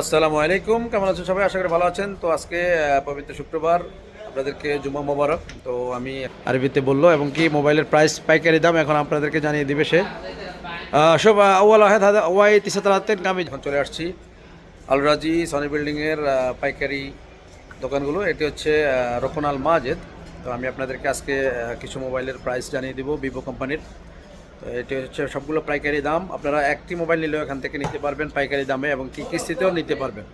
আসসালামু আলাইকুম, কেমন আছেন সবাই? আশা করি ভালো আছেন। তো আজকে পবিত্র শুক্রবার। আপনাদেরকে জুমা মোবারক। তো আমি আরবিতে বলল, এবং কি মোবাইলের প্রাইস পাইকারি দাম এখন আপনাদেরকে জানিয়ে দিবে সে। সব আউ্ল আহেদ, হাদা, ওয়াই তিসাতালাতেন আমি যখন চলে আসছি। আলরাজি সনি বিল্ডিংয়ের পাইকারি দোকানগুলো। এটি হচ্ছে রোকন আল মাজেদ তো আমি আপনাদেরকে আজকে কিছু মোবাইলের প্রাইস জানিয়ে দিব ভিভো কোম্পানির। এটি হচ্ছে সবগুলো পাইকারি দাম। আপনারা একটি মোবাইল নিলেও এখান থেকে নিতে পারবেন পাইকারি দামে এবং কি কিস্তিতেও নিতে পারবেন।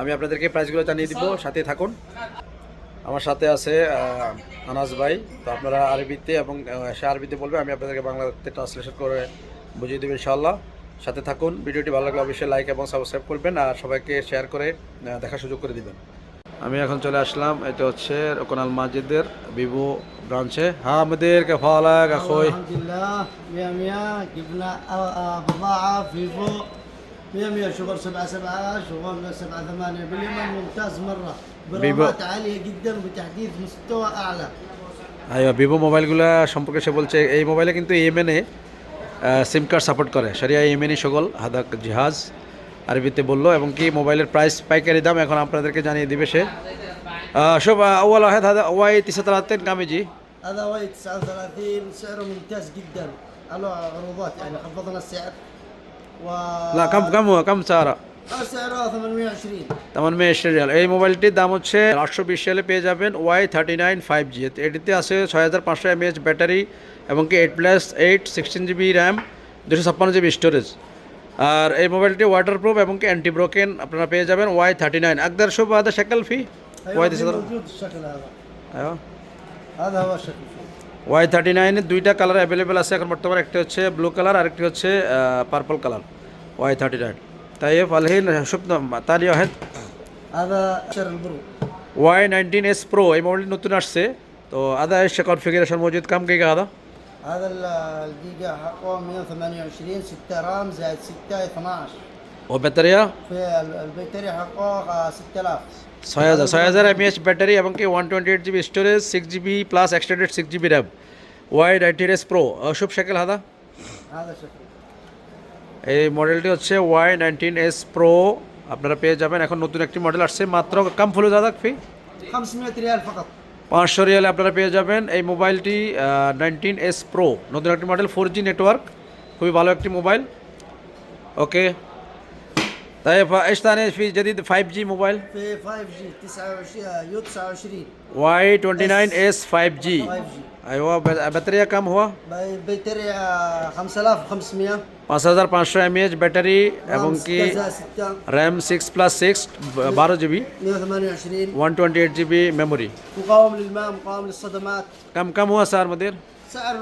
আমি আপনাদেরকে প্রাইসগুলো জানিয়ে দিব সাথে থাকুন। আমার সাথে আছে আনাস ভাই। তো আপনারা আরবিতে এবং সে আরবিতে বলবে, আমি আপনাদেরকে বাংলাতে ট্রান্সলেশন করে বুঝিয়ে দেবো ইনশাআল্লাহ। সাথে থাকুন, ভিডিওটি ভালো লাগলে অবশ্যই লাইক এবং সাবস্ক্রাইব করবেন আর সবাইকে শেয়ার করে দেখার সুযোগ করে দিবেন। আমি এখন চলে আসলাম এটা হচ্ছে কোনাল মাজিদের ভিভো ব্রাঞ্চে হ্যাঁ আমাদের কেফালা গাখই الحمد لله مية مية جبنا آه، آه، بضاعة فيفو مية مية شغل سبعة سبعة شغل سبعة ثمانية باليمن ممتاز مرة برامات عالية جدا وبتحديث مستوى أعلى আইয়া ভিভো মোবাইলগুলো সম্পর্কে সে বলছে এই মোবাইলে কিন্তু ইএমএনে সিম কার্ড সাপোর্ট করে সারিয়া ইএমএনই সকল হাদাক জিহাজ আরবিতে বললো এবং কি মোবাইলের প্রাইস পাইকারি দাম এখন আপনাদেরকে জানিয়ে দিবে সে আহ, সব আউ্ল আহেদ হাদা ওয়াই তিসাতালাতেন কামিজি هذا واي 39 سعره ممتاز جدا له عروضات يعني خفضنا السعر و না কাম কাম কাম সারা آه، سعره 820 তেমন মেয়ে রিয়াল এই মোবাইলটির দাম হচ্ছে আটশো বিশ সালে পেয়ে যাবেন Y thirty nine five G এটিতে আছে ছয় হাজার পাঁচশো এমএএচ ব্যাটারি এবং কি eight plus eight sixteen GB RAM দুশো ছাপ্পান্ন জিবি স্টোরেজ আর এই মোবাইলটি ওয়াটারপ্রুফ এবং কি অ্যান্টি ব্রোকেন আপনারা পেয়ে যাবেন ওয়াই থার্টি নাইন আকদার সব আদা শাকাল ফি ওয়াই ওয়াই থার্টি নাইনের দুইটা কালার অ্যাভেলেবেল আছে এখন বর্তমানে। একটি হচ্ছে ব্লু কালার আর একটি হচ্ছে purple colour Y thirty nine তাই এফ আলহিন শুভ তালি আহেদ ওয়াই নাইনটিন এস প্রো এই মোবাইলটি নতুন আসছে। তো আদা এসে কনফিগারেশন মজুদ কাম কে আদা? هذا الجيجا حقه 128 6 رام زائد 6 12 والبطارية؟ في البطارية حقه 6000 ছয় হাজার ছয় হাজার এমএএচ ব্যাটারি এবং কি one twenty eight GB storage six GB plus extended six GB RAM wide আইটির এস প্রো শুভ هذا হাদা এই মডেলটি হচ্ছে ওয়াই নাইনটিন এস প্রো আপনারা পেয়ে যাবেন। এখন নতুন একটি মডেল আসছে মাত্র কাম ফুলে দাদা ফি? 500 রিয়াল ফকত পাঁচশো রিয়ালে আপনারা পেয়ে যাবেন। এই মোবাইলটি নাইনটিন এস প্রো নতুন একটি মডেল ফোর জি নেটওয়ার্ক খুবই ভালো একটি মোবাইল। ওকে طيب ايش ثاني في جديد 5 جي موبايل؟ في 5 جي 29 يو 29 واي 29 اس 5 جي 5 جي ايوه बैटरी كم هو؟ बैटरी 5500 5500 ام اتش بطاري एवं كي رام 6 بلس 6 12 جي بي 128 128 جي بي ميموري مقاوم للماء مقاوم للصدمات كم كم هو سعر مدير؟ سعر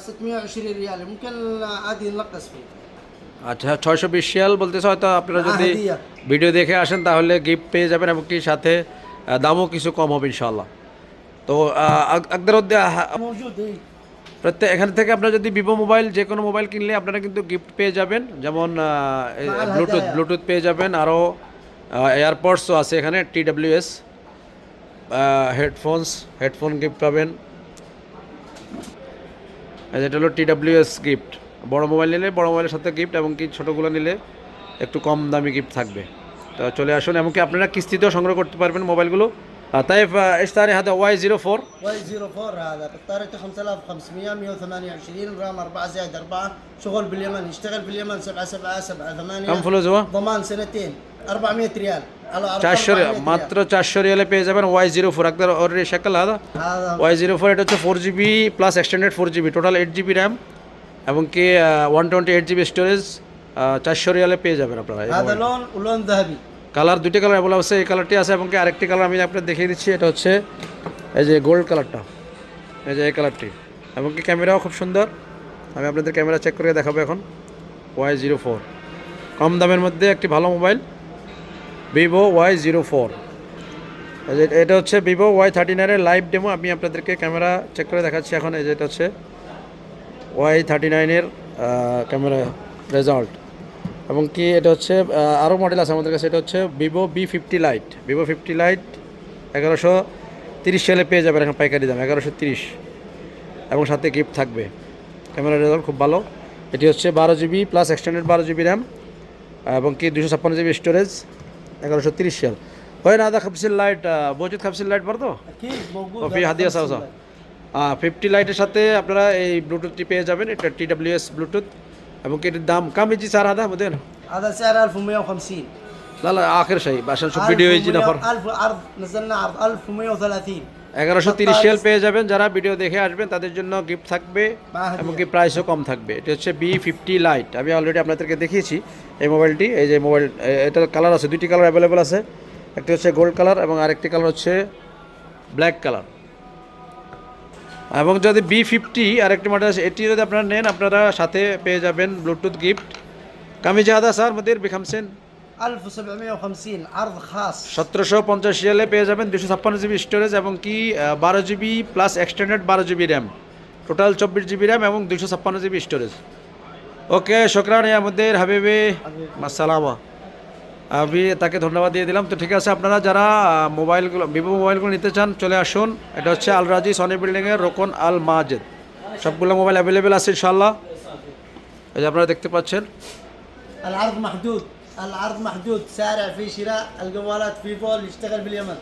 620 ريال ممكن عادي ننقص فيه আচ্ছা ছয়শো বিশ শিয়াল বলতেছে হয়তো আপনারা যদি ভিডিও দেখে আসেন তাহলে গিফট পেয়ে যাবেন এবং কি সাথে দামও কিছু কম হবে ইনশাল্লাহ তো আকদার প্রত্যেক এখান থেকে আপনারা যদি ভিভো মোবাইল যে কোনো মোবাইল কিনলে আপনারা কিন্তু গিফট পেয়ে যাবেন। যেমন ব্লুটুথ ব্লুটুথ পেয়ে যাবেন। আরও এয়ারপডসও আছে এখানে T S headphones headphone gift পাবেন। এটা হলো টি এস গিফট বড় মোবাইল নিলে বড় মোবাইলের সাথে গিফট এবং কি ছোটোগুলো নিলে একটু কম দামি গিফট থাকবে তো চলে আসুন এমনকি আপনারা কিস্তিতেও সংগ্রহ করতে পারবেন মোবাইলগুলো আহ, তাই ইস্তারি হাতে ওয়াই জিরো ফোর واي 04 هذا بطاريته 5500 128 رام 4 زائد 4 شغل باليمن يشتغل باليمن 7 7 7 8 কাম ফুলো জোয়া ضمان سنتين 400 ريال على أربعة- চারশো 400 ريال. মাত্র চারশো রিয়ালে পেয়ে যাবেন ওয়াই জিরো ফোর একদম ওর শেখাল আদা هذا ওয়াই জিরো ফোর এটা হচ্ছে four GB plus extended four GB total eight GB RAM এবং কি one twenty eight GB storage চারশো রিয়ালে পেয়ে যাবেন আপনারা। কালার দুটি কালার অ্যাভেল আছে এই কালারটি আছে এবং কি আরেকটি কালার আমি আপনার দেখিয়ে দিচ্ছি এটা হচ্ছে এই যে গোল্ড কালারটা এই যে এই কালারটি এবং কি ক্যামেরাও খুব সুন্দর। আমি আপনাদের ক্যামেরা চেক করে দেখাবো এখন। ওয়াই জিরো ফোর কম দামের মধ্যে একটি ভালো mobile Vivo Y zero four এটা হচ্ছে ভিভো ওয়াই থার্টি নাইনের লাইভ ডেমো আমি আপনাদেরকে ক্যামেরা চেক করে দেখাচ্ছি এখন। এই যে এটা হচ্ছে ওয়াই থার্টি নাইনের ক্যামেরা রেজাল্ট এবং কি এটা হচ্ছে আরও মডেল আছে আমাদের কাছে এটা হচ্ছে Vivo B fifty lite Vivo fifty lite এগারোশো তিরিশ সালে পেয়ে যাবেন এখন পাইকারি দাম এগারোশো তিরিশ। এবং সাথে গিফট থাকবে। ক্যামেরা রেজাল্ট খুব ভালো। এটি হচ্ছে বারো জিবি প্লাস এক্সটেন্ডেড বারো জিবি র্যাম এবং কি দুশো ছাপ্পান্ন জিবি স্টোরেজ এগারোশো তিরিশ সাল। হয় না আদা খাপসিল লাইট বৌজিৎ খাপসিল লাইট পারতো হাদিয়া সাহসা وفي هذا هدية خمس سوسة سنوات. ফিফটি লাইটের সাথে আপনারা এই ব্লুটুথটি পেয়ে যাবেন এটা টি ডাব্লিউ এস ব্লুটুথ এবং কি এটির দাম কাম ইজি স্যার আদা আমাদের هذا سعر 1150 لا لا আখের শাহী বাসার সব ভিডিও এই নফর 1000 عرض نزلنا عرض 1130 এগারোশো তিরিশ রিয়াল পেয়ে যাবেন যারা ভিডিও দেখে আসবেন তাদের জন্য গিফট থাকবে বাহ, এবং কি প্রাইসও কম থাকবে এটা হচ্ছে বি ফিফটি লাইট আমি অলরেডি আপনাদেরকে দেখিয়েছি এই মোবাইলটি এই যে মোবাইল এটার কালার আছে দুইটি কালার অ্যাভেলেবেল আছে একটি হচ্ছে গোল্ড কালার এবং আরেকটি কালার হচ্ছে ব্ল্যাক কালার এবং যদি বি ফিফটি আরেকটি মডেল আছে এটি যদি আপনারা নেন আপনারা সাথে পেয়ে যাবেন ব্লুটুথ গিফট কামি জাহাদা স্যার মদির বিখামসেন 1750 عرض خاص সতেরোশো পঞ্চাশ রিয়ালে পেয়ে যাবেন দুশো ছাপ্পান্ন জিবি স্টোরেজ এবং কি বারো জিবি প্লাস এক্সটেন্ডেড বারো জিবি র্যাম টোটাল চব্বিশ জিবি র্যাম এবং দুশো ছাপ্পান্ন জিবি স্টোরেজ ওকে শোকরান আমাদের হাবিবে মাসালামা আমি তাকে ধন্যবাদ দিয়ে দিলাম তো ঠিক আছে আপনারা যারা আহ, মোবাইলগুলো ভিভো মোবাইলগুলো নিতে চান চলে আসুন এটা হচ্ছে আলরাজি সনি বিল্ডিংয়ের রোকন আল মাজেদ সবগুলো মোবাইল অ্যাভেলেবেল আছে ইনশাল্লাহ এই যে আপনারা দেখতে পাচ্ছেন العرض محدود العرض محدود سارع في شراء الجوالات فيفو اللي يشتغل باليمن